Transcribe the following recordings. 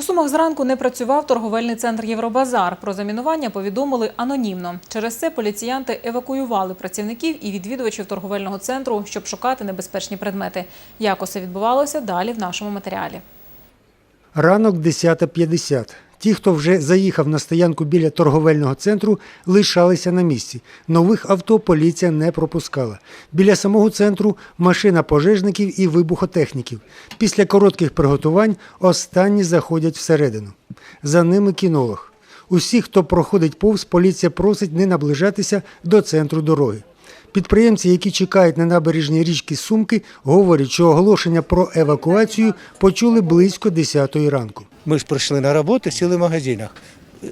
У Сумах зранку не працював торговельний центр Євробазар. Про замінування повідомили анонімно. Через це поліціянти евакуювали працівників і відвідувачів торговельного центру, щоб шукати небезпечні предмети. Як усе відбувалося далі в нашому матеріалі. Ранок 10.50. Ті, хто вже заїхав на стоянку біля торговельного центру, лишалися на місці. Нових авто поліція не пропускала. Біля самого центру машина пожежників і вибухотехніків. Після коротких приготувань останні заходять всередину. За ними кінолог. Усіх, хто проходить повз, поліція просить не наближатися до центру дороги. Підприємці, які чекають на набережній річки Сумки, говорять, що оголошення про евакуацію почули близько 10 ранку. Ми ж прийшли на роботу, сіли в магазинах.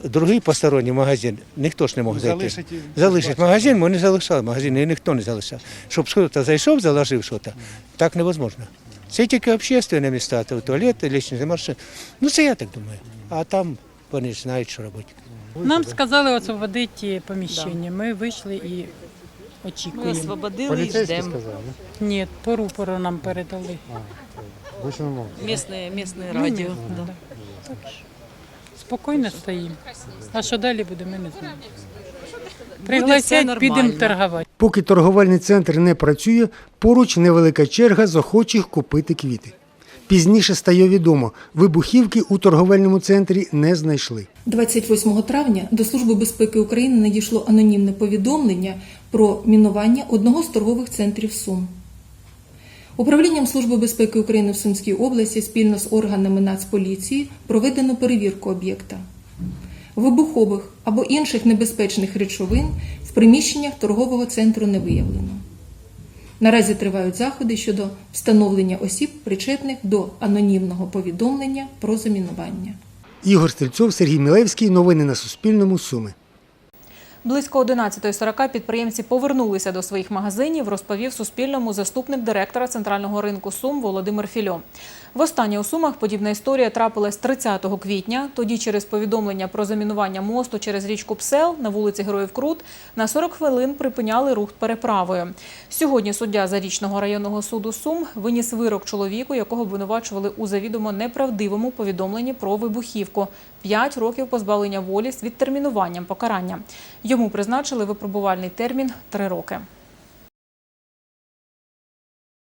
Другий посторонній магазин ніхто ж не мог зайти. Залишить і- Залишить магазин, ми не залишали магазин, і ніхто не залишав. Щоб хтось зайшов, заложив щось, так невозможно. Це тільки общественні міста, то туалети, лічні машини. Ну це я так думаю. А там вони ж знають, що робити. Нам сказали освободити поміщення. Ми вийшли і Ми освободили і ждемо. Ні, по рупору нам передали. Місне, місне радіо. Ну, да. да. Спокійно стоїмо. А що далі буде, ми не знаємо. Пригласять, підемо торгувати. Поки торговельний центр не працює, поруч невелика черга з охочих купити квіти. Пізніше стає відомо, вибухівки у торговельному центрі не знайшли. 28 травня до Служби безпеки України надійшло анонімне повідомлення про мінування одного з торгових центрів Сум. Управлінням Служби безпеки України в Сумській області спільно з органами Нацполіції проведено перевірку об'єкта. Вибухових або інших небезпечних речовин в приміщеннях торгового центру не виявлено. Наразі тривають заходи щодо встановлення осіб, причетних до анонімного повідомлення про замінування. Ігор Стрільцов, Сергій Мілевський. Новини на Суспільному. Суми. Близько 11.40 підприємці повернулися до своїх магазинів, розповів Суспільному заступник директора центрального ринку Сум Володимир Фільо. Востаннє у Сумах подібна історія трапилась 30 квітня. Тоді через повідомлення про замінування мосту через річку Псел на вулиці Героїв Крут на 40 хвилин припиняли рух переправою. Сьогодні суддя Зарічного районного суду Сум виніс вирок чоловіку, якого обвинувачували у завідомо неправдивому повідомленні про вибухівку. П'ять років позбавлення волі з відтермінуванням покарання. Йому призначили випробувальний термін три роки.